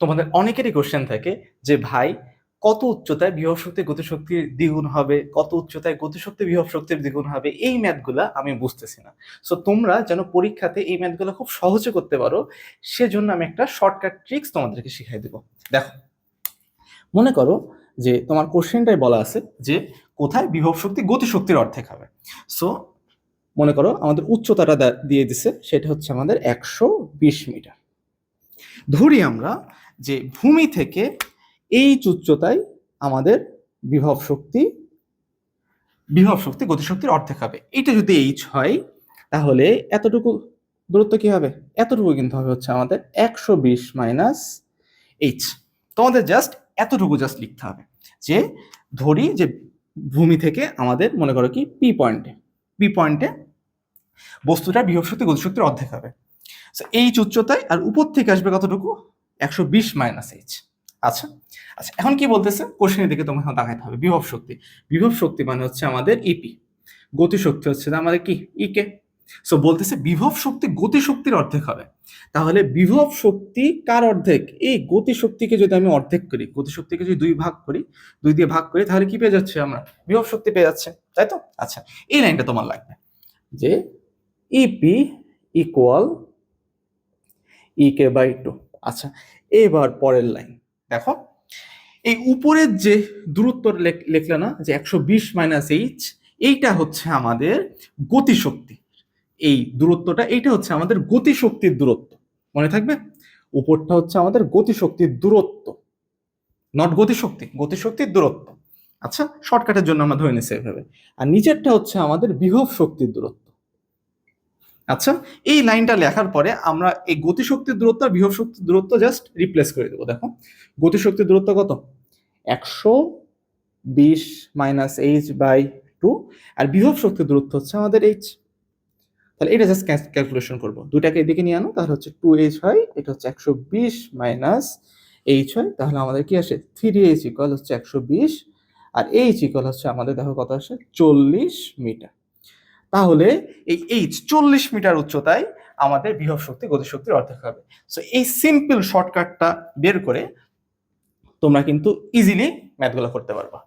তোমাদের অনেকেরই কোশ্চেন থাকে যে, ভাই, কত উচ্চতায় বিভব শক্তি গতিশক্তির দ্বিগুণ হবে? কত উচ্চতায় গতিশক্তি বিভব শক্তির দ্বিগুণ হবে? এই ম্যাথগুলা আমি বুঝতেছি না। সো তোমরা যেন পরীক্ষাতে এই ম্যাথগুলো খুব সহজে করতে পারো, সেজন্য আমি একটা শর্টকাট ট্রিক্স তোমাদেরকে শিখাই দেবো। দেখো, মনে করো যে, তোমার কোশ্চেনটাই বলা আছে যে, কোথায় বিভব শক্তি গতিশক্তির অর্ধেক হবে? সো মনে করো আমাদের উচ্চতাটা দিয়ে দিছে, সেটা হচ্ছে আমাদের একশো বিশ মিটার। ধরি আমরা যে ভূমি থেকে এই উচ্চতায় আমাদের বিভব শক্তি বিভব শক্তি গতিশক্তির অর্ধেক হবে। এটা যদি এইচ হয়, তাহলে এতটুকু দূরত্ব কি হবে? এতটুকু কিন্তু হবে হচ্ছে আমাদের একশো বিশ মাইনাস এইচ তোমাদের জাস্ট এতটুকু জাস্ট লিখতে হবে যে, ধরি যে ভূমি থেকে আমাদের, মনে করো কি পি পয়েন্টে পি পয়েন্টে বস্তুটার বিভব শক্তি গতিশক্তির অর্ধেক হবে। এইচ উচ্চতায় আর উপর থেকে আসবে কতটুকু? একশো বিশ মাইনাস এইচ আচ্ছা আচ্ছা এখন কি বলতেছে? কোশ্চেনের দিকে তোমাকে দেখাতে হবে। বিভব শক্তি। বিভব শক্তি মানে হচ্ছে আমাদের ইপি গতিশক্তি হচ্ছে আমাদের কি? ইকে সো বলতেছে বিভব শক্তি গতিশক্তির অর্ধেক হবে। তাহলে বিভব শক্তি কার অর্ধেক? এই গতিশক্তিকে যদি আমি অর্ধেক করি গতিশক্তিকে যদি দুই ভাগ করি, দুই দিয়ে ভাগ করি, তাহলে কি পেয়ে যাচ্ছে আমরা? বিভব শক্তি পেয়ে যাচ্ছে, তাই তো? আচ্ছা এই লাইনটা তোমার লাগবে যে EP equal EK by two আচ্ছা এবার পরের লাইন দেখো, এই উপরের যে দূরত্ব লেখ- লিখলে না, যে একশো বিশ মাইনাস এইচ এইটা হচ্ছে আমাদের গতিশক্তি। এই দূরত্বটা, এইটা হচ্ছে আমাদের গতিশক্তির দূরত্ব। মনে থাকবে? উপরটা হচ্ছে আমাদের গতিশক্তির দূরত্ব। নট গতিশক্তি, গতিশক্তির দূরত্ব। আচ্ছা শর্টকাটের জন্য আমরা ধরে নিচ্ছি এভাবে আর নিচেরটা হচ্ছে আমাদের বিহব শক্তির দূরত্ব। আচ্ছা এই লাইনটা লেখার পরে আমরা এই গতিশক্তির দূরত্ব আর বিভব শক্তির দূরত্ব জাস্ট রিপ্লেস করে দেবো। দেখো গতিশক্তির দূরত্ব কত? একশো বিশ মাইনাস এইচ বাই টু আর বিভব শক্তির দূরত্ব হচ্ছে আমাদের এইচ তাহলে এটা জাস্ট ক্যালকুলেশন করব। দুটাকে এদিকে নিয়ে আনো, তাহলে হচ্ছে টু এইচ হয়, এটা হচ্ছে একশো বিশ মাইনাস এইচ হয়, তাহলে আমাদের কি আসে? থ্রি এইচ ইকুয়াল হচ্ছে একশো বিশ আর এইচ ইকুয়াল হচ্ছে আমাদের দেখো কত আসে? চল্লিশ মিটার। তাহলে এই এইচ চল্লিশ মিটার উচ্চতায় আমাদের বৃহৎ শক্তি, গতিশক্তির অর্ধেক হবে। সো এই সিম্পল শর্টকাটটা বের করে তোমরা কিন্তু ইজিলি ম্যাথগুলো করতে পারবা।